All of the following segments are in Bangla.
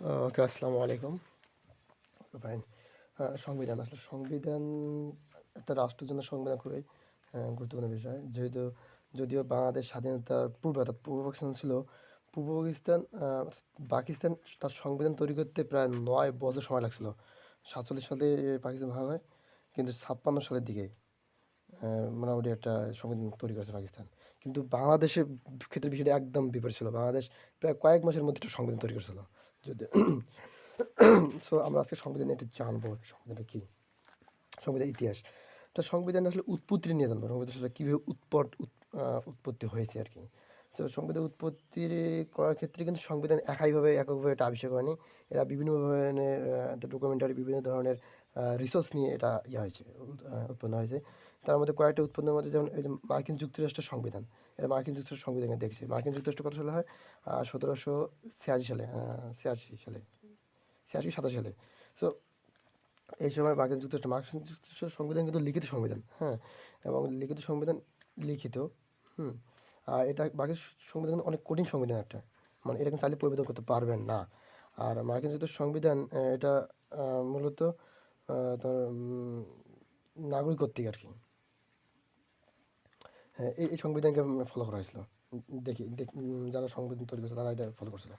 ওকে, আসসালামু আলাইকুম। ফাইন সংবিধান, আসলে সংবিধান একটা রাষ্ট্রের জন্য সংবিধান খুবই গুরুত্বপূর্ণ বিষয়। যেহেতু যদিও বাংলাদেশ স্বাধীনতার পূর্বে, অর্থাৎ পূর্ব পাকিস্তান ছিল, পূর্ব পাকিস্তান পাকিস্তান তার সংবিধান তৈরি করতে প্রায় নয় বছর সময় লাগছিল। সাতচল্লিশ সালে পাকিস্তান ভাগ হয়, কিন্তু ছাপ্পান্ন সালের দিকে মোটামুটি একটা সংবিধান তৈরি করেছে পাকিস্তান। কিন্তু বাংলাদেশের ক্ষেত্রে বিষয়টা একদম বিপরীত ছিল। বাংলাদেশ প্রায় কয়েক মাসের মধ্যে একটা সংবিধান তৈরি করেছিল। যদি সো আমরা আজকে সংবিধান একটু জানব সংবিধানটা কী? সংবিধান ইতিহাস। তো সংবিধান আসলে উৎপত্তি নিয়ে জানব। সংবিধান আসলে কীভাবে উৎপট উৎ- উৎপত্তি হয়েছে আর কি। তো সংবিধান উৎপত্তি করার ক্ষেত্রে কিন্তু সংবিধান একাইভাবে, এককভাবে এটা আবিষ্কার করেনি। এরা বিভিন্ন ধরনের ডকুমেন্টারি বিভিন্ন ধরনের রিসোর্স নিয়ে এটা ইয়ে হয়েছে উৎপন্ন হয়েছে। তার মধ্যে কয়েকটা উৎপন্নের মধ্যে যেমন মার্কিন যুক্তরাষ্ট্রের সংবিধান। এটা মার্কিন যুক্তরাষ্ট্র সংবিধানে দেখছে। মার্কিন যুক্তরাষ্ট্র কত সালে হয়? সতেরোশো ছিয়াশি সালে ছিয়াশি সালে, ছিয়াশি, সাতাশি সালে। সো এই সময় মার্কিন যুক্তরাষ্ট্র, মার্কিন যুক্তরাষ্ট্রের সংবিধান কিন্তু লিখিত সংবিধান হ্যাঁ? এবং লিখিত সংবিধান লিখিত, হুম? আর এটা বাকি সংবিধান অনেক কঠিন সংবিধান একটা। মানে এটা কিন্তু চাইলে পরিবর্তন করতে পারবেন না। আর মার্কিন যুক্তরাষ্ট্রের সংবিধান এটা মূলত নাগরিক কর্তৃক আর কি। এই এই সংবিধানকে ফলো করা হয়েছিল। দেখি যারা সংবিধান তৈরি করেছে তারা এটা ফলো করছিল।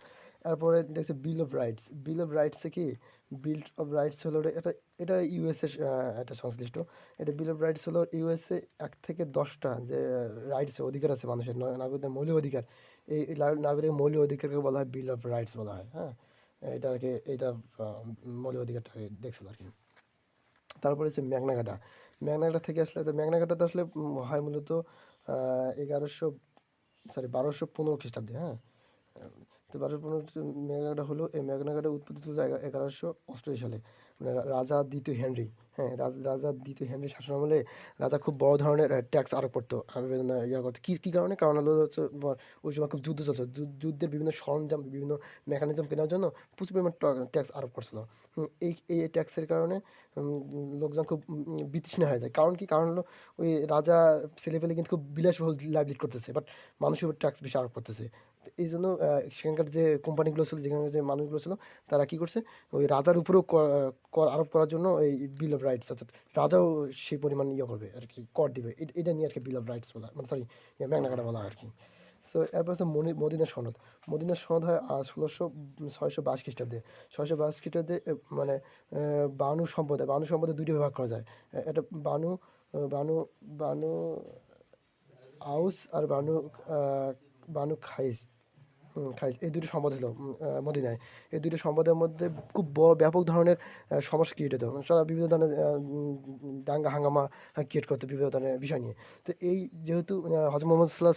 তারপরে দেখছে bill of rights bill of রাইটসে কি? বিল অফ রাইটস হলো এটা এটা ইউএসএ একটা সংশ্লিষ্ট। এটা বিল অফ রাইটস হলো ইউএসএ এক থেকে দশটা যে রাইটস অধিকার আছে মানুষের নাগরিকদের মৌলিক অধিকার। এই নাগরিক মৌলিক অধিকারকে বলা হয় বিল অফ রাইটস বলা হয় হ্যাঁ? এটা আর কি এটা মৌলিক অধিকারটাকে দেখছিল আর কি। তারপরে হচ্ছে ম্যাগনাঘাটা ম্যাগনাঘাটা থেকে আসলে, তো ম্যাগনাঘাটা তো আসলে হয় মূলত এগারোশো সরি বারোশো পনেরো খ্রিস্টাব্দে হ্যাঁ? তো বারোশো পনেরো ম্যাগনাঘাটা হলো। এই ম্যাগনাঘাটা উৎপত্তি এগা- এগারোশো অষ্টআশি সালে। মানে রাজা দ্বিতীয় হেনরি। হ্যাঁ রাজ- দ্বিতীয় হেনরি আমলে রাজা খুব বড় ধরনের ট্যাক্স আরোপ করতো। ইয়া করতো কী কী কারণে? কারণ হলো হচ্ছে ওই সময় খুব যুদ্ধ চলছে। যুদ্ধের বিভিন্ন সরঞ্জাম, বিভিন্ন মেকানিজম কেনার জন্য প্রচুর পরিমাণ ট্যাক্স আরোপ করছিল। এই এই ট্যাক্সের কারণে লোকজন খুব বিতৃষ্ণা হয়ে যায়। কারণ কি? কারণ হলো, ওই রাজা ছেলেপেলে কিন্তু খুব বিলাসবহুল লিড করতেছে বাট মানুষের উপর ট্যাক্স বেশি আরোপ করতেছে। এই জন্য সেখানকার যে কোম্পানিগুলো ছিল, যেখানকার যে মানুষগুলো ছিল, তারা কি করছে? ওই রাজার উপরেও কর, আরোপ করার জন্য এই বিল অফ রাইটস অর্থাৎ রাজাও সেই পরিমাণ ইয়ে করবে আর কি, কর দিবে। এটা নিয়ে আর কি বিল অফ রাইটস বলা মানে সরি ম্যাগনাকাটা বলা আর কি। সো এরপর হচ্ছে মদিনা সনদ। মদিনা সনদ হয় ষোলোশো ছয়শো বাইশ খ্রিস্টাব্দে। ছয়শো বাইশ খ্রিস্টাব্দে মানে বানু সম্প্রদায় বানু সম্প্রদায় দুইটি ভাগ করা যায়। এটা বানু বানু বানু, আউস আর বানু বানু খাইজ খাইজ এই দুটি সম্পদ ছিল মদিনায়। এই দুটি সম্পদের মধ্যে খুব বড় ব্যাপক ধরনের সমস্যা ক্রিয়েট হতো। তারা বিভিন্ন ধরনের দাঙ্গা হাঙ্গামা ক্রিয়েট করতো বিভিন্ন ধরনের বিষয় নিয়ে। তো এই যেহেতু হজরত মোহাম্মদ সাল্লাহ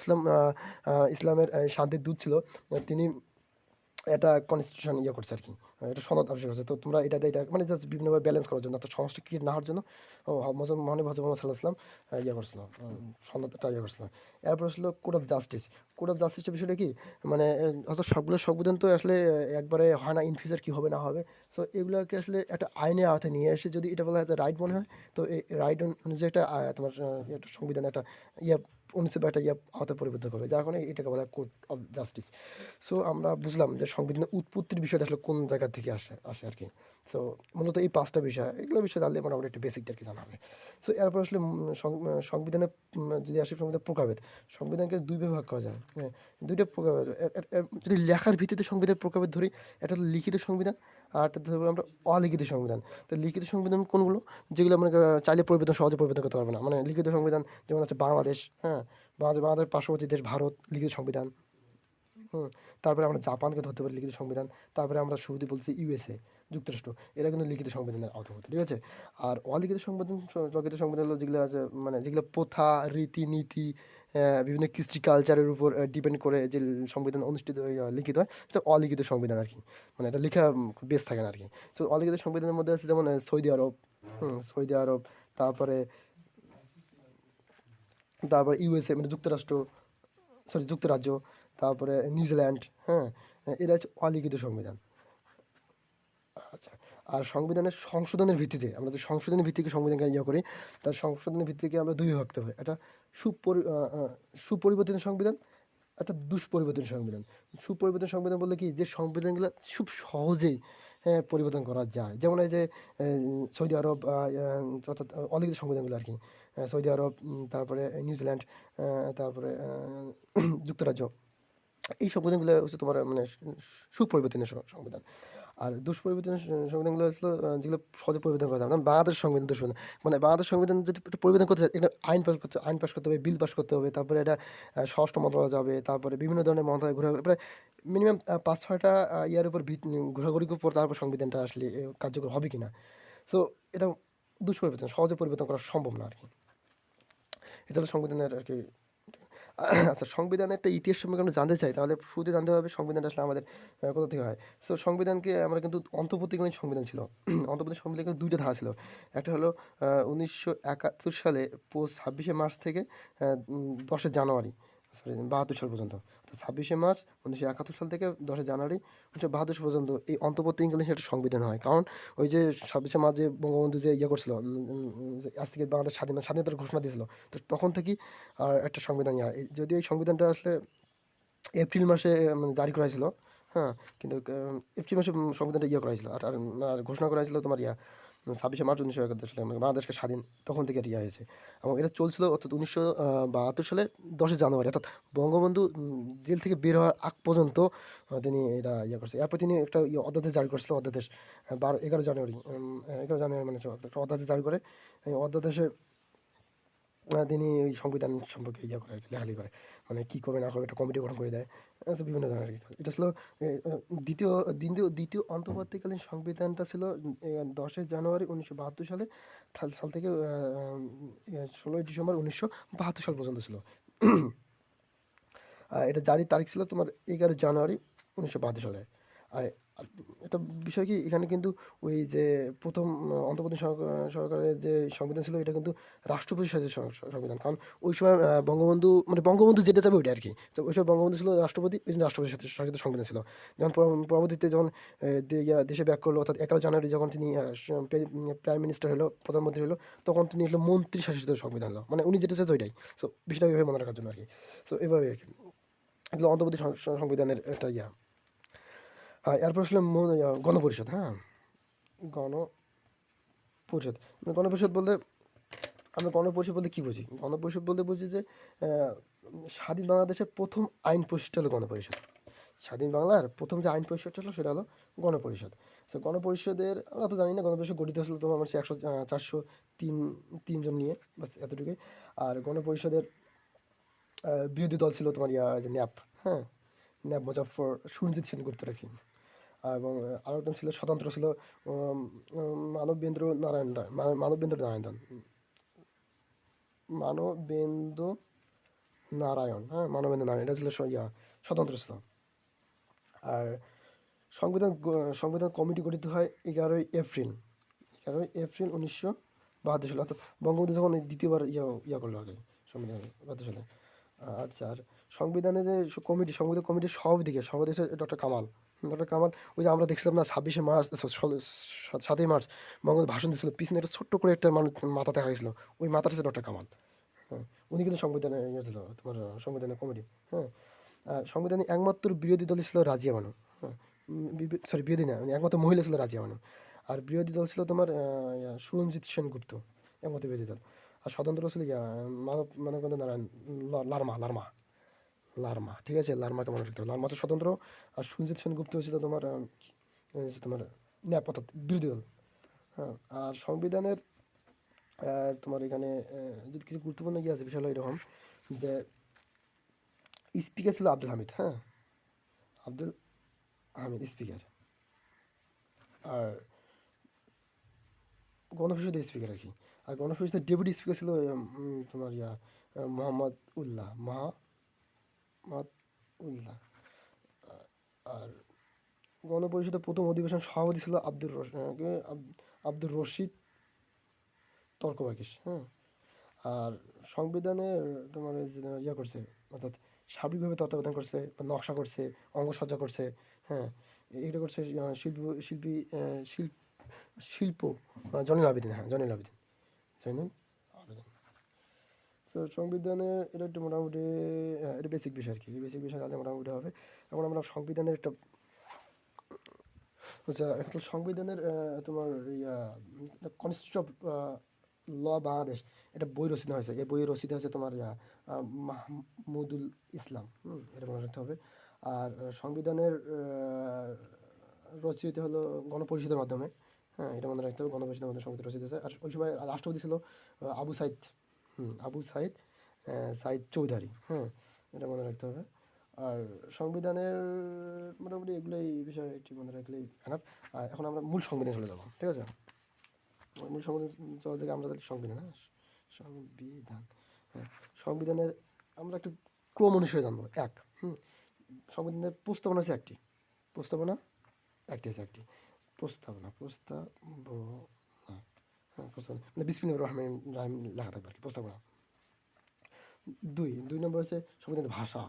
আহ, ইসলামের শান্তির দূত ছিল তিনি একটা কনস্টিটিউশন ইয়ে করছে আর কি। এটা সনদ তো তোমরা এটাতে এটা মানে জাস্ট বিভিন্নভাবে ব্যালেন্স করার জন্য তো সমস্যা ক্রিয়েট না হওয়ার জন্য ও মহান হজরত মোহাম্মদ সাল্লাহ আসলাম আহ, ইয়ে করছিল সনদটা ইয়ে এরপর অফ জাস্টিস অফ বিষয়টা কি? মানে হয়তো সবগুলো সংবিধান তো আসলে একবারে হয় না ইন ফিউচার কী হবে না হবে। সো এগুলোকে আসলে একটা আইনের আওতায় নিয়ে এসে যদি এটা বলা হয় রাইট মনে হয় তো এই রাইট অনুযায়ী একটা তোমার একটা সংবিধান একটা ইয়ে অনুচ্ছেদ একটা ইয়ে আওতায় পরিবর্তন করবে যার কারণে এটাকে বলা কোড অফ জাস্টিস। সো আমরা বুঝলাম যে সংবিধানের উৎপত্তির বিষয়টা আসলে কোন জায়গা থেকে আসে আসে আর কি। সো মূলত এই পাঁচটা বিষয় এগুলো বিষয় জানলে মোটামুটি একটু বেসিক আর কি জানা হবে। সো এরপর আসলে উম, সং- আহ, সংবিধানের যদি আসে সংবিধানের প্রকারভেদ সংবিধানকে দুই ভাগ করা যায় হ্যাঁ দুইটা এ- যদি লেখার ভিত্তিতে সংবিধানের প্রকারভেদ ধরি একটা লিখিত সংবিধান আর একটা আমরা অলিখিত সংবিধান। তো লিখিত সংবিধান কোনগুলো? যেগুলো আমরা চাইলে পরিবর্তন, সহজে পরিবর্তন করতে পারব না। মানে লিখিত সংবিধান, যেমন আছে বাংলাদেশ হ্যাঁ? বাংলাদেশ বাংলাদেশ পার্শ্ববর্তী দেশ ভারত, লিখিত সংবিধান, হুম? তারপরে আমরা জাপানকে ধরতে পারি লিখিত সংবিধান। তারপরে আমরা শুরুতে বলছি ইউএসএ। যুক্তরাষ্ট্র, এরা কিন্তু লিখিত সংবিধানের আওতাভুক্ত, ঠিক আছে? আর অলিখিত সংবিধান লিখিত সংবিধান হলো যেগুলো আছে মানে যেগুলো প্রথা, রীতিনীতি বিভিন্ন কৃষ্টি কালচারের উপর ডিপেন্ড করে যে সংবিধান অনুষ্ঠিত লিখিত হয়, সেটা অলিখিত সংবিধান আর কি মানে এটা লেখা বেশ থাকে না আর কি তো অলিখিত সংবিধানের মধ্যে আছে যেমন সৌদি আরব সৌদি আরব, তারপরে তারপরে ইউএসএ মানে যুক্তরাষ্ট্র সরি যুক্তরাজ্য, তারপরে নিউজিল্যান্ড হ্যাঁ এরা হচ্ছে অলিখিত সংবিধান। আচ্ছা আর সংবিধানের সংশোধনের ভিত্তিতে, আমরা যে সংশোধনের ভিত্তিতে সংবিধানকে ইয়ে করি, তার সংশোধনের ভিত্তিতে আমরা দুই ভাগ করতে পারি একটা সুপরি সুপরিবর্তিত সংবিধান, একটা দুষ্পরিবর্তন সংবিধান। সুপরিবর্তন সংবিধান বলতে কি? যে সংবিধানগুলো খুব সহজেই হ্যাঁ পরিবর্তন করা যায়। যেমন এই যে সৌদি আরব অর্থাৎ অলিখিত সংবিধানগুলো আর কি। সৌদি আরব তারপরে নিউজিল্যান্ড তারপরে যুক্তরাজ্য। এই সংবিধানগুলো হচ্ছে তোমার মানে সু- সুপরিবর্তনের সংবিধান। আর দুষ্পরিবর্তন সংবিধানগুলো হচ্ছিল যেগুলো সহজে পরিবর্তন করা যাবে না। বাংলাদেশ সংবিধান দুষ্পরিবর্তন। মানে বাংলাদেশ সংবিধান যদি পরিবর্তন করতে চায়, এটা আইন পাস করতে, আইন পাস করতে হবে, বিল পাস করতে হবে, তারপরে এটা স্বরাষ্ট্র মন্ত্রণালয় যাবে, তারপরে বিভিন্ন ধরনের মন্ত্রণালয় ঘোরাঘুরি প্রায় মিনিমাম পাঁচ, ছয়টা ইয়ার উপর ঘোরাঘুরি পর তারপর সংবিধানটা আসলে কার্যকর হবে কিনা। সো এটা দুষ্পরিবর্তন, সহজে পরিবর্তন করা সম্ভব না আর কি। এটা হলো সংবিধানের আর কি আচ্ছা সংবিধানের একটা ইতিহাস সম্পর্কে আমরা জানতে চাই, তাহলে শুধু জানতে হবে সংবিধানটা আসলে আমাদের কোথা থেকে হয়? সো সংবিধানকে আমরা কিন্তু অন্তর্বর্তীকালীন সংবিধান ছিল। অন্তর্বর্তী সংবিধান কিন্তু দুইটা ধারা ছিল। একটা হলো উনিশশো একাত্তর সালে ছাব্বিশে মার্চ থেকে দশে জানুয়ারি। সরি বাহাত্তর সাল পর্যন্ত। তো ছাব্বিশে মার্চ উনিশশো একাত্তর সাল থেকে দশে জানুয়ারি উনিশশো বাহাত্তর সাল পর্যন্ত এই অন্তর্বর্তীকালীন একটা সংবিধান হয়। কারণ ওই যে ছাব্বিশে মার্চ যে বঙ্গবন্ধু যে ইয়ে করছিল আজ থেকে বাংলাদেশ স্বাধীন, স্বাধীনতার ঘোষণা দিয়েছিল, তো তখন থেকেই আর একটা সংবিধান ইয়া এই- যদিও এই সংবিধানটা আসলে এপ্রিল মাসে মানে জারি করা হয়েছিল হ্যাঁ কিন্তু এপ্রিল মাসে সংবিধানটা ইয়ে করা হয়েছিল আর আর ঘোষণা করা হয়েছিল তোমার ইয়া ছাব্বিশে মার্চ উনিশশো একাত্তর সালে আমাদের বাংলাদেশকে স্বাধীন তখন থেকে রিয়া হয়েছে। এবং এটা চলছিল অর্থাৎ উনিশশো বাহাত্তর সালে দশই জানুয়ারি। অর্থাৎ বঙ্গবন্ধু জেল থেকে বের হওয়ার আগ পর্যন্ত তিনি এটা ইয়ে করছে। এরপর তিনি একটা ইয়ে অধ্যাদেশ জারি করেছিল, অধ্যাদেশ, বারো, এগারো জানুয়ারি এগারো জানুয়ারি মানে একটা অধ্যাদেশ জারি করে। এই অধ্যাদেশে তিনি এই সংবিধান সম্পর্কে ইয়ে করে লেখালেখি করে। মানে কী করবে, না করবে, একটা কমিটি গঠন করে দেয়। বিভিন্ন ধরনের এটা ছিল দ্বিতীয় দ্বিতীয় দ্বিতীয় অন্তর্বর্তীকালীন সংবিধানটা ছিল দশই জানুয়ারি উনিশশো বাহাত্তর সালে, সাল থেকে ষোলোই ডিসেম্বর উনিশশো বাহাত্তর সাল পর্যন্ত ছিল। এটা জারির তারিখ ছিল তোমার এগারো জানুয়ারি উনিশশো বাহাত্তর সালে। আর একটা বিষয় কি, এখানে কিন্তু ওই যে প্রথম অন্তর্বর্তী সরকারের যে সংবিধান ছিল, এটা কিন্তু রাষ্ট্রপতি সাথে সংবিধান। কারণ ওই সময় বঙ্গবন্ধু মানে বঙ্গবন্ধু যেটা চাবে ওইটা আর কি তো ওই সময় বঙ্গবন্ধু ছিল রাষ্ট্রপতি, ওই জন্য রাষ্ট্রপতির সাথে শাসিত সংবিধান ছিল। যখন পরবর্তীতে যখন দেশে ব্যাক করল, অর্থাৎ এগারো জানুয়ারি যখন তিনি প্রাইম মিনিস্টার হলো, প্রধানমন্ত্রী হলো, তখন তিনি হলো মন্ত্রী শাসিত সংবিধান হলো। মানে উনি যেটা চাইছে ওইটাই। সো বিষয়টা এভাবে মনে রাখার জন্য আর কি সো এভাবে আর কি অন্তর্বর্তী সংবিধানের একটা ইয়া। হ্যাঁ এরপর আসলে গণপরিষদ হ্যাঁ? গণপরিষদ। মানে গণপরিষদ বলতে, আমরা গণপরিষদ বলতে কী বুঝি? গণপরিষদ বলতে বুঝি যে স্বাধীন বাংলাদেশের প্রথম আইন প্রতিষ্ঠা হলো গণপরিষদ। স্বাধীন বাংলার প্রথম যে আইন পরিষদ ছিল সেটা হলো গণপরিষদ। তো গণপরিষদের, আমরা তো জানি না, গণপরিষদ গঠিত হয়েছিল তোমার হচ্ছে একশো চারশো তিন, তিনজন নিয়ে বাস এতটুকুই। আর গণপরিষদের বিরোধী দল ছিল তোমার ইয়া, যে ন্যাপ হ্যাঁ? ন্যাপ মুজাফর সুরজিৎ সেনগুপ্ত রাখি এবং আরও একজন ছিল, স্বতন্ত্র ছিল মানবেন্দ্র নারায়ণ মা- মানবেন্দ্র নারায়ণ দাস মানবেন্দ্র নারায়ণ হ্যাঁ মানবেন্দ্র নারায়ণ, এটা ছিল ইয়া, স্বতন্ত্র ছিল। আর সংবিধান সংবিধান কমিটি গঠিত হয় এগারোই এপ্রিল এগারোই এপ্রিল উনিশশো বাহাত্তর সালে, অর্থাৎ বঙ্গবন্ধু যখন দ্বিতীয়বার ইয়া ইয়া করল আগে সংবিধান বাহাত্তর সালে। আচ্ছা আর সংবিধানে যে কমিটি, সংবিধান কমিটির সভাপতিকে সভাপতি ডক্টর কামাল। ডক্টর কামাল ওই যে আমরা দেখছিলাম না ছাব্বিশে মার্চ সাতই মার্চ মঙ্গল ভাষণ দিয়েছিল পিছনে একটা ছোট্ট করে একটা মানুষ মাথা দেখা গেছিল ওই মাথাটা ছিল ডক্টর কামাল। হ্যাঁ উনি কিন্তু সংবিধানে ইয়ে ছিল তোমার আহ, সংবিধানের কমিটি হ্যাঁ। সংবিধানে একমাত্র বিরোধী দল ছিল রাজিয়া বানু হ্যাঁ। সরি বিরোধী না মানে একমাত্র মহিলা ছিল রাজিয়া বানু। আর বিরোধী দল ছিল তোমার সুরঞ্জিত সেনগুপ্ত একমাত্র বিরোধী দল। আর স্বতন্ত্র ছিল মানব মানবকান্ত নারায়ণ লারমা লারমা। লারমা, ঠিক আছে? লারমাকে মনে রাখতে হবে লারমা তো স্বতন্ত্র। আর সুরঞ্জিত সেনগুপ্ত ছিল তোমার তোমার অর্থাৎ বিরোধী দল। হ্যাঁ আর সংবিধানের তোমার এখানে যদি কিছু গুরুত্বপূর্ণ কি আছে, বিষয় এরকম যে স্পিকার ছিল আব্দুল হামিদ হ্যাঁ? আব্দুল হামিদ স্পিকার। আর গণপরিষদের স্পিকার আর কি। আর গণপরিষদের ডেপুটি স্পিকার ছিল তোমার ইয়া মোহাম্মদ উল্লাহ মোহাম্মদ উল্লাহ আর গণপরিষদের প্রথম অধিবেশন সভাপতি ছিল আব্দুর রশ- আহ, কে? আব- আব্দুর রশিদ তর্কবাকিস হ্যাঁ? আর সংবিধানের তোমার ইয়া করছে অর্থাৎ সার্বিকভাবে তত্ত্বাবধান করছে বা নকশা করছে অঙ্গসজ্জা করছে হ্যাঁ? এটা করছে শিল্প শিল্পী শিল্প শিল্প আহ, জয়নুল আবেদিন হ্যাঁ জয়নুল আবেদিন জয়নুল। তো সংবিধানে এটা একটু মোটামুটি হ্যাঁ এটা বেসিক বিষয় আর কি বেসিক বিষয় জানলে মোটামুটি হবে। এখন আমরা সংবিধানের একটা আচ্ছা সংবিধানের তোমার ইয়া কনস্টিটিউশন অফ ল বাংলাদেশ, এটা বই রচিত হয়েছে। এই বইয়ের রচিত হয়েছে তোমার ইয়া মাহমুদুল ইসলাম। হুম, এটা মনে রাখতে হবে। আর সংবিধানের রচিত হলো গণপরিষদের মাধ্যমে। হ্যাঁ এটা মনে রাখতে হবে। গণপরিষদের মাধ্যমে সংবিধান রচিত হয়েছে। আর ওই সময় রাষ্ট্রপতি ছিল আবু সাইদ। হুম, আবু সাইদ সাইদ চৌধুরী হ্যাঁ এটা মনে রাখতে হবে। আর সংবিধানের মোটামুটি এগুলোই বিষয় একটু মনে রাখলেই খারাপ আর এখন আমরা মূল সংবিধানে চলে যাব, ঠিক আছে? মূল সংবিধান চলে থেকে আমরা তাহলে সংবিধান হ্যাঁ? সংবিধান হ্যাঁ। সংবিধানের আমরা একটু ক্রম অনুসারে জানব। এক, হুম, সংবিধানের প্রস্তাবনা আছে একটি। প্রস্তাবনা? একটি আছে একটি। প্রস্তাবনা প্রস্তাবনা প্রস্তাবনা মানে বিসমিল্লাহির রহমান রাহিম লেখা থাকবে আর কি প্রস্তাবনা দুই দুই নম্বর হচ্ছে সংবিধানের ভাষা।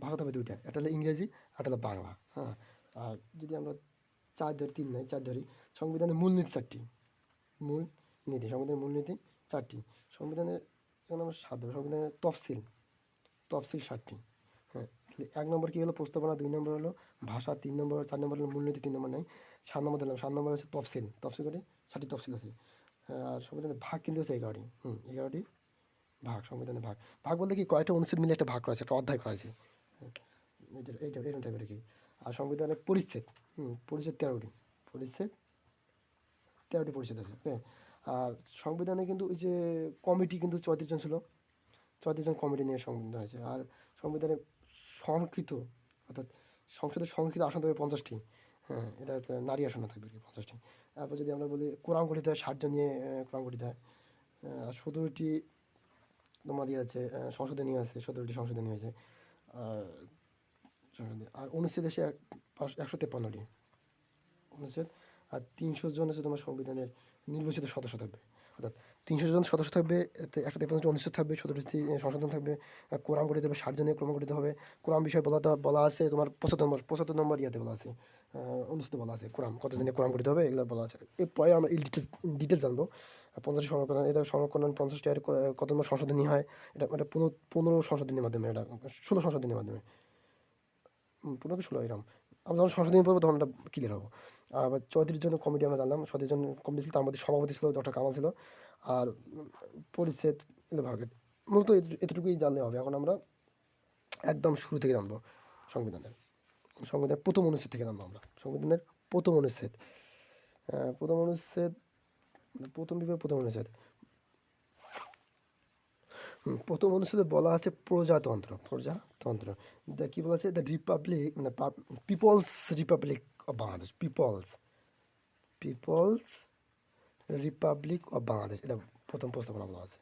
ভাষা তবে দুইটা, একটা হলো ইংরেজি একটা হলো বাংলা হ্যাঁ? আর যদি আমরা চার ধরি, তিন নয়, চার ধরি, সংবিধানের মূলনীতি চারটি। মূল নীতি, সংবিধানের মূলনীতি চারটি। সংবিধানে এখন আমরা সাত ধরবো, সংবিধানের তফসিল। তফসিল ষাটটি হ্যাঁ এক নম্বর কী হলো? প্রস্তাবনা দুই নম্বর হলো ভাষা, তিন নম্বর, চার নম্বর হলো মূলনীতি, তিন নম্বর নেই সাত নম্বর দিলাম সাত নম্বর হচ্ছে তফসিল। তফসিল করি ষাটটি তফসিল আছে। আর সংবিধানের ভাগ কিন্তু হচ্ছে এগারোটি। হুম, এগারোটি ভাগ, সংবিধানের ভাগ। ভাগ বলতে কি কয়েকটা অনুচ্ছেদ মিলে একটা ভাগ করা আছে, একটা অধ্যায় করা আছে? এইটা এইটা এরকম টাইপের কি? আর সংবিধানের পরিচ্ছেদ, হুম, পরিচ্ছেদ তেরোটি পরিচ্ছেদ তেরোটি পরিচ্ছেদ আছে, ওকে? আর সংবিধানে কিন্তু ওই যে কমিটি কিন্তু চৌত্রিশ জন ছিল, চৌত্রিশ জন কমিটি নিয়ে সংবিধান হয়েছে। আর সংবিধানে সংরক্ষিত অর্থাৎ সংসদের সংরক্ষিত আসন থাকবে পঞ্চাশটি। হ্যাঁ এটা নারী আসন থাকবে আর কি পঞ্চাশটি। তারপর যদি আমরা বলি কোরআন গঠিত হয় ষাটজন নিয়ে কোরআন গঠিত হয় আর সতেরোটি তোমার ইয়ে আছে আহ, সংশোধনী আছে সতেরোটি সংশোধনী হয়েছে আর সংশোধনী আর অনুচ্ছেদ এসে একশো তেপ্পান্নটি। অনুচ্ছেদ আর তিনশো জন হচ্ছে তোমার সংবিধানের নির্বাচিত সদস্য থাকবে। অর্থাৎ তিনশো জন সদস্য থাকবে একশো তেপ্পান্নটি অনুচ্ছেদ থাকবে সতেরোটি সংশোধন থাকবে কোরআন গঠিত হবে, ষাট জনের ক্রম গঠিত হবে, কোরআন বিষয়ে বলা বলা আছে, তোমার পঁচাত্তর নম্বর পঁচাত্তর নম্বর ইয়াতে বলা আছে অনুচ্ছেদে বলা আছে কোরআন, কত দিনে কোরআন গঠিত হবে এগুলো বলা আছে। এরপরে আমরা ডিটেলস ডিটেলস জানব। পঞ্চাশ সংরক্ষণ এটা সংরক্ষণ পঞ্চাশটি আর কত নম্বর সংশোধনী হয়, এটা এটা পনেরো পনেরো সংশোধনীর মাধ্যমে, এটা ষোলো সংশোধনীর মাধ্যমে। পনেরো ষোলো এরকম আমরা যখন সংশোধনী পড়ব তখন এটা ক্লিয়ার হব। আবার চৌত্রিশ জন কমিটি আমরা জানলাম, চৌত্রিশ জন কমিটি ছিল, তার মধ্যে সভাপতি ছিল ডক্টর কামাল ছিল আর পরিচ্ছেদ ভাগের মূলত এত- এতটুকুই জানলে হবে। এখন আমরা একদম শুরু থেকে জানব সংবিধানের। সংবিধানের প্রথম অনুচ্ছেদ থেকে জানব আমরা। সংবিধানের প্রথম অনুচ্ছেদ। প্রথম অনুচ্ছেদ, প্রথম বিভাগ প্রথম অনুচ্ছেদ। প্রথম অনুচ্ছেদে বলা আছে প্রজাতন্ত্র প্রজাতন্ত্র। দ্য কী বলা আছে দ্য রিপাবলিক মানে people's republic of Bangladesh, people's. People's republic of Bangladesh, এটা প্রথম প্রস্তাবনা বলা আছে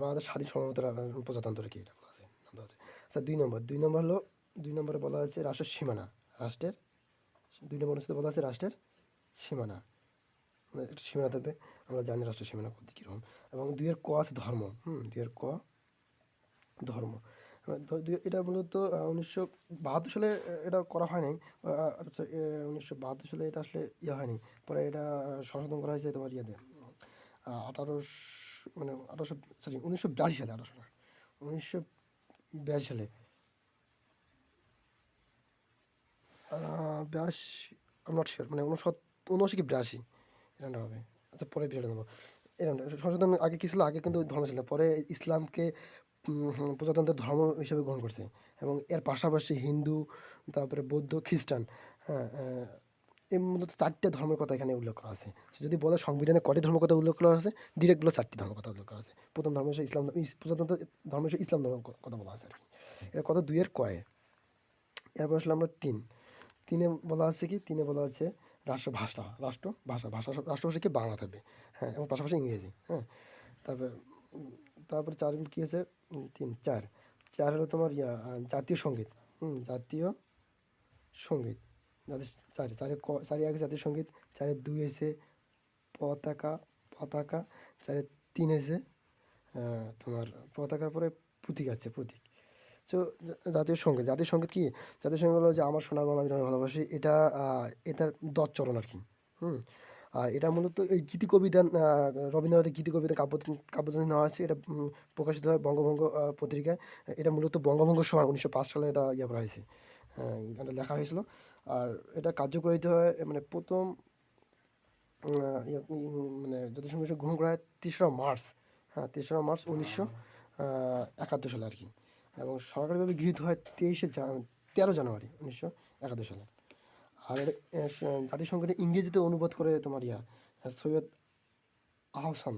বাংলাদেশ স্বাধীন সর্বমত প্রজাতন্ত্র কি এটা বলা আছে আছে আচ্ছা দুই নম্বর দুই নম্বর হলো, দুই নম্বরে বলা হয়েছে রাষ্ট্রের সীমানা। রাষ্ট্রের, দুই নম্বর অনুচ্ছেদে বলা আছে রাষ্ট্রের সীমানা। মানে একটা সীমানা থাকবে। আমরা জানি রাষ্ট্রের সীমানা কত কীরকম। এবং দুইয়ের ক আছে ধর্ম। হুম, দুইয়ের ক ধর্ম। এটা মূলত উনিশশো বাহাত্তর সালে এটা করা হয়নি। আচ্ছা উনিশশো বাহাত্তর সালে এটা আসলে ইয়ে হয়নি। পরে এটা সংশোধন করা হয়েছে তোমার ইয়েতে। আঠারোশো মানে আঠারোশো সরি উনিশশো বিরাশি সালে, আঠারোশো উনিশশো বিরাশি সালে। বিরাশি আম নট শিওর মানে উনসত্তর উনআশি কি বিরাশি? এরকমটা হবে আচ্ছা পরে বিষয়টা নেব। এরকম সংশোধন আগে কী ছিল, আগে কিন্তু ধর্ম ছিল। পরে ইসলামকে প্রজাতন্ত্রের ধর্ম হিসেবে গ্রহণ করছে। এবং এর পাশাপাশি হিন্দু, তারপরে বৌদ্ধ, খ্রিস্টান হ্যাঁ এই মূলত চারটে ধর্মের কথা এখানে উল্লেখ করা আছে। যদি বলে সংবিধানে কটি ধর্মের কথা উল্লেখ করা আছে, ডিরেক্ট বলে চারটি ধর্মের কথা উল্লেখ করা আছে। প্রথম ধর্ম হিসেবে ইসলাম প্রজাতন্ত্র ধর্ম হিসেবে ইসলাম ধর্মের কথা বলা আছে আর কি। এটা কত দুইয়ের কয়ে? এরপর আসলে আমরা তিন। তিনে বলা আছে কি? তিনে বলা আছে রাষ্ট্রভাষা রাষ্ট্র ভাষা ভাষা রাষ্ট্রভাষা কি? বাংলা থাকবে। হ্যাঁ এবং পাশাপাশি ইংরেজি। হ্যাঁ তারপরে তারপরে চার কী আছে তিন, চার। চার হলো তোমার ইয়া জাতীয় সংগীত। হুম, জাতীয় সংগীত। জাতীয় চারে চারে ক চারে আগে জাতীয় সংগীত, চারে দুই এসে পতাকা পতাকা, চারে তিন এসে তোমার পতাকার পরে প্রতীক আছে, প্রতীক। তো জাতীয় সংগীত জাতীয় সংগীত কি? জাতীয় সংগীত হলো যে আমার সোনার বাংলা আমি ভালোবাসি এটা এটার দশ চরণ আর কি হুম? আর এটা মূলত এই গীতি কবিতা রবীন্দ্রনাথের গীতি কবিতা কাব্য কাব্যদান নেওয়া আছে এটা প্রকাশিত হয় বঙ্গভঙ্গ পত্রিকায়। এটা মূলত বঙ্গভঙ্গ সময় উনিশশো পাঁচ সালে এটা ইয়ে করা হয়েছে এটা লেখা হয়েছিল। আর এটা কার্যকরিত হয় মানে প্রথম ইয়ে, মানে হিসেবে গ্রহণ করা হয় তেসরা মার্চ হ্যাঁ তেসরা মার্চ উনিশশো একাত্তর সালে আর কি। এবং সরকারিভাবে গৃহীত হয় তেইশে তেরো জানুয়ারি উনিশশো একাত্তর সালে। আর জাতিসংঘের ইংরেজিতে অনুবাদ করে তোমার ইয়া, সৈয়দ আহসান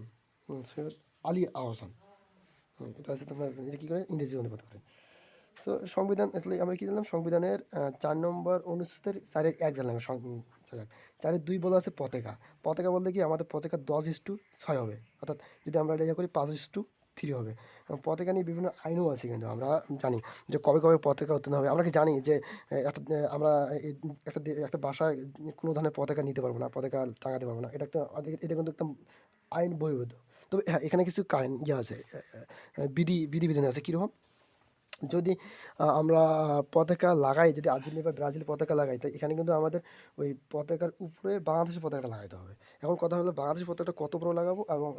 সৈয়দ আলী আহসান। এটা আছে তোমার কী করে? ইংরেজি অনুবাদ করে। সো সংবিধান, আসলে আমরা কি জানলাম? সংবিধানের চার নম্বর অনুচ্ছেদের চারের এক জানলাম চারের দুই বলা আছে পতাকা। পতাকা বলতে কি আমাদের পতাকা দশ ইস টু ছয় হবে। অর্থাৎ যদি আমরা এটা ইয়ে করি, পাঁচ ইস টু থ্রি হবে। পতাকা নিয়ে বিভিন্ন আইনও আছে কিন্তু, আমরা জানি যে কবে কবে পতাকা উত্তীর্ণ হবে। আমরা কি জানি যে একটা আমরা একটা একটা বাসায় কোনো ধরনের পতাকা নিতে পারব না, পতাকা টাঙাতে পারব না। এটা একটা, এটা কিন্তু একদম আইন বহির্ভূত। তবে হ্যাঁ এখানে কিছু কাইন ইয়ে আছে বিধি, বিধিবিধান আছে, কীরকম? যদি আমরা পতাকা লাগাই, যদি আর্জেন্টিনা বা ব্রাজিল পতাকা লাগাই তো এখানে কিন্তু আমাদের ওই পতাকার উপরে বাংলাদেশের পতাকাটা লাগাইতে হবে। এখন কথা হলো বাংলাদেশের পতাকাটা কত বড় লাগাবো এবং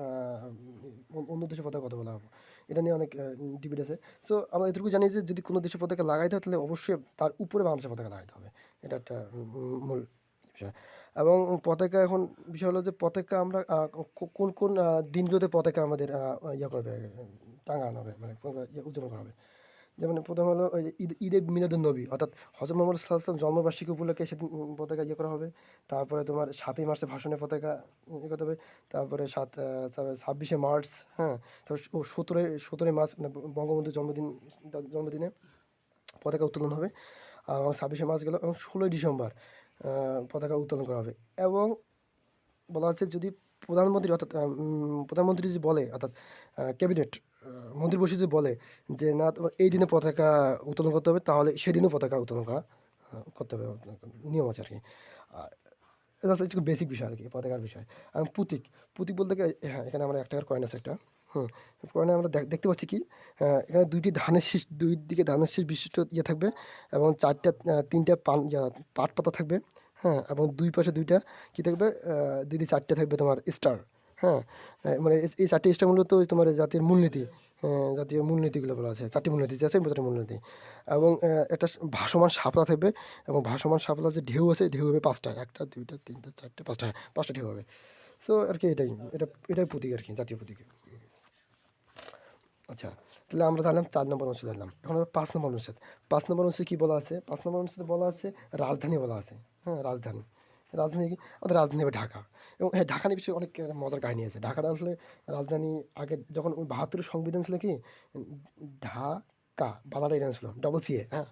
অন্য দেশের পতাকা কত বড় লাগাবো? এটা নিয়ে অনেক ডিবেট আছে। সো আমরা এটুকু জানি যে যদি কোনো দেশের পতাকা লাগাইতে হয়, তাহলে অবশ্যই তার উপরে বাংলাদেশের পতাকা লাগাইতে হবে। এটা একটা মূল বিষয়। এবং পতাকা এখন বিষয় হলো যে পতাকা আমরা কোন কোন দিনগুলোতে পতাকা আমাদের ইয়ে করবে, টাঙানো হবে মানে উদযাপন করা হবে? যেমন প্রথম হলো ওই ঈদ, ঈদে মিলাদুন নবী, অর্থাৎ হজরত মোহাম্মদ সাল্লাম জন্মবার্ষিকী উপলক্ষে সেদিন পতাকা ইয়ে করা হবে। তারপরে তোমার সাতই মার্চে ভাষণে পতাকা ইয়ে করতে হবে। তারপরে সাত তারপরে ছাব্বিশে মার্চ হ্যাঁ তারপর ও সতেরোই সতেরোই মার্চ মানে বঙ্গবন্ধুর জন্মদিন, জন্মদিনে পতাকা উত্তোলন হবে। এবং ছাব্বিশে মার্চ গেল এবং ষোলোই ডিসেম্বর পতাকা উত্তোলন করা হবে। এবং বলা হচ্ছে যদি প্রধানমন্ত্রী, অর্থাৎ প্রধানমন্ত্রী যদি বলে, অর্থাৎ ক্যাবিনেট মন্ত্রী পরিষদ যদি বলে যে, না, তোমার এই দিনে পতাকা উত্তোলন করতে হবে, তাহলে সেদিনও পতাকা উত্তোলন করা করতে হবে। নিয়ম আছে আর কি একটু বেসিক বিষয় আর কি পতাকার বিষয়। আর প্রতীক প্রতীক বলতে হ্যাঁ এখানে আমরা এক টাকার কয়েন আছে একটা, হুম কয়েনে আমরা দেখ- দেখতে পাচ্ছি কি এখানে দুইটি ধানের শীষ, দুই দিকে ধানের শীষ বিশিষ্ট ইয়ে থাকবে এবং চারটা তিনটা পান পাট পাতা থাকবে হ্যাঁ এবং দুই পাশে দুইটা কী থাকবে দুই দিয়ে চারটে থাকবে তোমার স্টার হ্যাঁ মানে এই- চারটি স্টার মূলত তোমার জাতীয় মূলনীতি জাতীয় মূলনীতিগুলো বলা আছে চারটি মূলনীতি আছে চারটি মূলনীতি। এবং একটা ভাসমান সাপলা থাকবে এবং ভাসমান সাপলা যে ঢেউ আছে ঢেউ হবে পাঁচটা একটা দুইটা তিনটা চারটে পাঁচটা হ্যাঁ, পাঁচটা ঢেউ হবে। সো আর কি এটাই এটা এটাই প্রতীক আর কি জাতীয় প্রতীক। আচ্ছা তাহলে আমরা জানলাম চার নম্বর অনুচ্ছেদ জানলাম এখন পাঁচ নম্বর অনুচ্ছেদ পাঁচ নম্বর অনুচ্ছেদ কী বলা আছে? পাঁচ নম্বর অনুচ্ছেদে বলা আছে রাজধানী বলা আছে হ্যাঁ রাজধানী। রাজধানী আমাদের রাজধানী হবে ঢাকা। এবং হ্যাঁ ঢাকা নিয়ে পিছনে অনেক মজার কাহিনী আছে। ঢাকাটা আসলে রাজধানী আগে যখন বাহাত্তরের সংবিধান ছিল কি? ঢাকা বাংলাটা এটা ছিল। ডবল সিএ হ্যাঁ?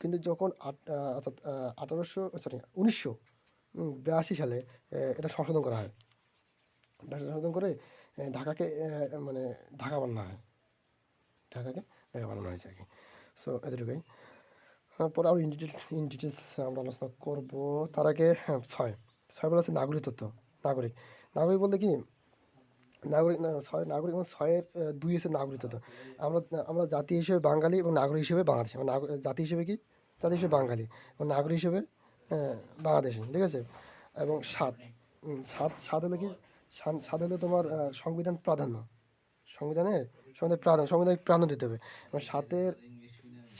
কিন্তু যখন অর্থাৎ আঠারোশো সরি উনিশশো বিরাশি সালে এটা সংশোধন করা হয়। সংশোধন করে ঢাকাকে মানে ঢাকা বানানো হয়। ঢাকাকে ঢাকা বানানো হয়েছে আর কি। সো এতটুকুই। পরে আরও ইন ডিটেলস ইন ডিটেলস আমরা আলোচনা করব। তার আগে হ্যাঁ ছয়। ছয় বলা হচ্ছে নাগরিক তত্ত্ব নাগরিক। নাগরিক বলতে কি? নাগরিক ছয় নাগরিক এবং ছয়ের দুই হচ্ছে নাগরিক তত্ত্ব। আমরা আমরা জাতি হিসেবে বাঙালি এবং নাগরিক হিসেবে বাংলাদেশ। জাতি হিসেবে কি? জাতি হিসেবে বাঙালি এবং নাগরিক হিসেবে আহ, বাংলাদেশি ঠিক আছে? এবং সাত সাত সাত হলো কি? সাত হলো তোমার সংবিধান প্রাধান্য। সংবিধানের সংবিধান প্রাধান্য সংবিধান প্রাধান্য দিতে হবে। এবং সাতের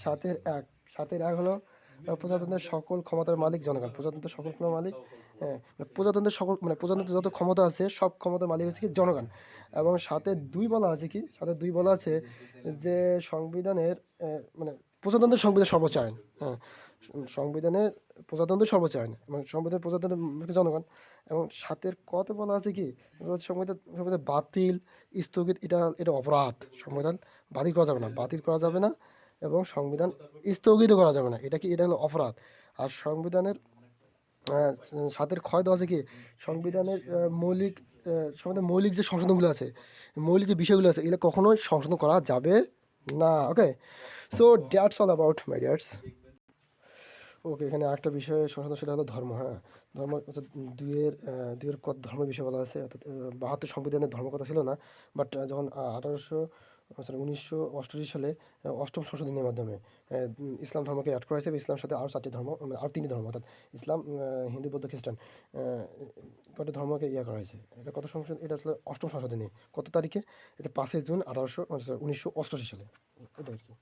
সাতের এক সাতের এক হলো প্রজাতন্ত্রের সকল ক্ষমতার মালিক জনগণ, প্রজাতন্ত্রের সকল ক্ষমতার মালিক হ্যাঁ মানে প্রজাতন্ত্রের সকল মানে প্রজাতন্ত্রের যত ক্ষমতা আছে, সব ক্ষমতার মালিক হচ্ছে কি জনগণ। এবং সাথে দুই বলা আছে কি, সাথে দুই বলা আছে যে সংবিধানের মানে প্রজাতন্ত্রের সংবিধান সর্বোচ্চ আইন হ্যাঁ সংবিধানের প্রজাতন্ত্রের সর্বোচ্চ আইন এবং সংবিধান প্রজাতন্ত্রের মালিক জনগণ। এবং সাতের কত বলা আছে কি, সংবিধান সংবিধান বাতিল, স্থগিত, এটা এটা অপরাধ, সংবিধান বাতিল করা যাবে না, বাতিল করা যাবে না। এবং সংবিধান স্থগিত করা যাবে না। এটা কি এটা হলো অপরাধ। আর সংবিধানের সাতের ক্ষয় দেওয়া আছে কি? সংবিধানের মৌলিক আহ, সংবিধানের মৌলিক যে সংশোধনগুলো আছে মৌলিক যে বিষয়গুলো আছে এগুলো কখনোই সংশোধন করা যাবে না okay so that's all about my dears okay এখানে একটা বিষয়ে সংশোধন সেটা হলো ধর্ম হ্যাঁ? ধর্ম দুইয়ের দুইয়ের কত ধর্ম বিষয় বলা আছে অর্থাৎ বাহাত্তর সংবিধানের ধর্ম কথা ছিল না বাট যখন আঠারোশো সরি উনিশশো অষ্টআশি সালে অষ্টম সংশোধনীর মাধ্যমে ইসলাম ধর্মকে অ্যাড করা হয়েছে ইসলামের সাথে আরও চারটি ধর্ম মানে আরও তিনটি ধর্ম অর্থাৎ ইসলাম হিন্দু বৌদ্ধ খ্রিস্টান আহ, ধর্মকে ইয়ে করা হয়েছে। এটা কত সংশোধন এটা আসলে অষ্টম সংশোধনী। কত তারিখে? এটা পাঁচই জুন আঠারোশো উনিশশো অষ্টআশি সালে। এটা আর কি।